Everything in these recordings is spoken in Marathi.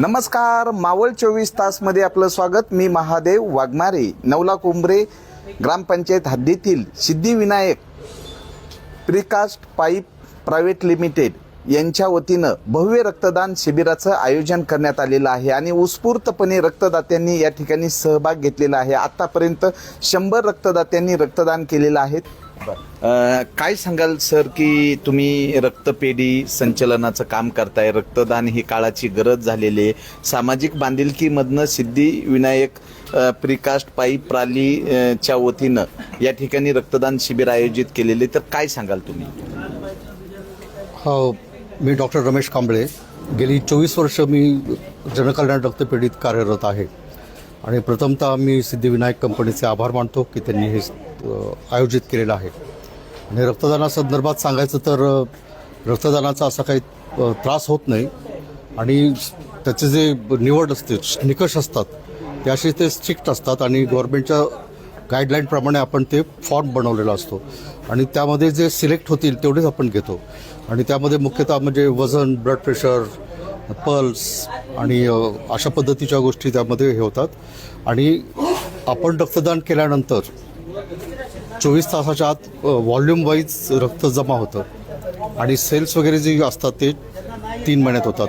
नमस्कार मावळ चोवीस तासमध्ये आपलं स्वागत. मी महादेव वाघमारे नवला कुंभरे ग्रामपंचायत हद्दीतील Siddhivinayak precast pipe private limited. यांच्या वतीनं भव्य रक्तदान शिबिराचं आयोजन करण्यात आलेलं आहे आणि उत्स्फूर्तपणे रक्तदात्यांनी या ठिकाणी सहभाग घेतलेला आहे. आतापर्यंत शंभर रक्तदात्यांनी रक्तदान केलेलं आहे. काय सांगाल सर की तुम्ही रक्तपेढी संचलनाचं काम करताय रक्तदान ही काळाची गरज झालेली आहे. सामाजिक बांधिलकीमधनं सिद्धिविनायक प्रिकास्ट पाईप प्राली अ, च्या वतीनं या ठिकाणी रक्तदान शिबिर आयोजित केलेले. तर काय सांगाल तुम्ही? हो मी डॉक्टर रमेश कांबळे. गेली चोवीस वर्ष मी जनकल्याण रक्तपेढीत कार्यरत आहे. आणि प्रथमतः मी सिद्धिविनायक कंपनीचे आभार मानतो की त्यांनी हे आयोजित केलेलं आहे. आणि रक्तदानासंदर्भात सांगायचं तर रक्तदानाचा असा काही त्रास होत नाही. आणि त्याचे जे निवड असते निकष असतात त्याशी ते स्ट्रिक्ट असतात आणि गव्हर्नमेंटच्या गाईडलाईनप्रमाणे आपण ते फॉर्म बनवलेला असतो. आणि त्यामध्ये जे सिलेक्ट होतील तेवढेच आपण घेतो. आणि त्यामध्ये मुख्यतः म्हणजे वजन ब्लड प्रेशर पल्स आणि अशा पद्धतीच्या गोष्टी त्यामध्ये हे होतात. आणि आपण रक्तदान केल्यानंतर चोवीस तासाच्या आत व्हॉल्यूम वाईज रक्त जमा होतं. आणि सेल्स वगैरे जे असतात ते तीन महिन्यात होतात.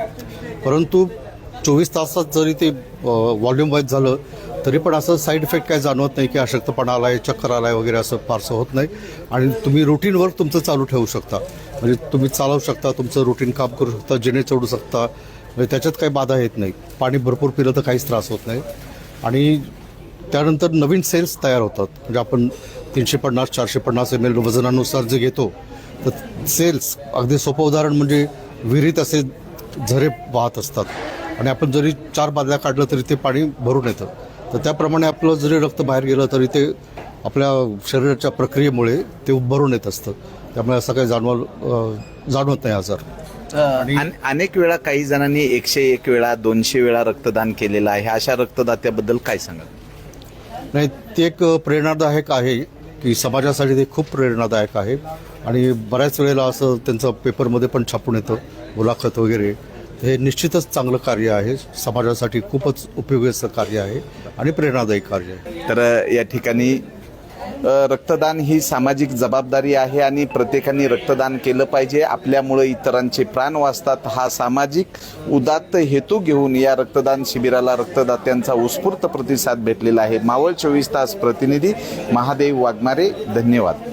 परंतु चोवीस तासात जरी ते व्हॉल्यूम वाईज झालं तरी पण असं साईड इफेक्ट काय जाणवत नाही की अशक्तपणा आलाय चक्कर आलाय वगैरे असं फारसं होत नाही. आणि तुम्ही रुटीन वर्क तुमचं चालू ठेवू शकता. म्हणजे तुम्ही चालवू शकता तुमचं रुटीन काम करू शकता जिने चढू शकता. म्हणजे त्याच्यात काही बाधा येत नाही. पाणी भरपूर पिलं तर काहीच त्रास होत नाही. आणि त्यानंतर नवीन सेल्स तयार होतात. म्हणजे आपण तीनशे पन्नास चारशे पन्नास एम एल वजनानुसार जे घेतो तर सेल्स अगदी सोपं उदाहरण म्हणजे विहिरीत असे झरे वाहत असतात. आणि आपण जरी चार बादल्या काढलं तरी ते पाणी भरून येतं. तर त्याप्रमाणे आपलं जरी रक्त बाहेर गेलं तरी ते आपल्या शरीराच्या प्रक्रियेमुळे ते भरून येत असतं. त्यामुळे असं काही जाणवल अं, जाणवत नाही आजार अन- अनेक वेळा काही जणांनी एकशे एक वेळा दोनशे वेळा रक्तदान केलेलं आहे. अशा रक्तदात्याबद्दल काय सांगाल? नाही ते एक प्रेरणादायक आहे की समाजासाठी ते खूप प्रेरणादायक आहे. आणि बऱ्याच वेळेला असं त्यांचं पेपरमध्ये पण छापून येतं मुलाखत वगैरे. हे निश्चितच चांगलं कार्य आहे. समाजासाठी खूपच उपयोगी असं कार्य आहे आणि प्रेरणादायी कार्य आहे. तर या ठिकाणी रक्तदान ही सामाजिक जबाबदारी आहे आणि प्रत्येकाने रक्तदान केलं पाहिजे. आपल्यामुळे इतरांचे प्राण वाचतात. हा सामाजिक उदात्त हेतू घेऊन या रक्तदान शिबिराला रक्तदात्यांचा उत्स्फूर्त प्रतिसाद भेटलेला आहे. मावळ चोवीस तास प्रतिनिधी महादेव वाघमारे धन्यवाद.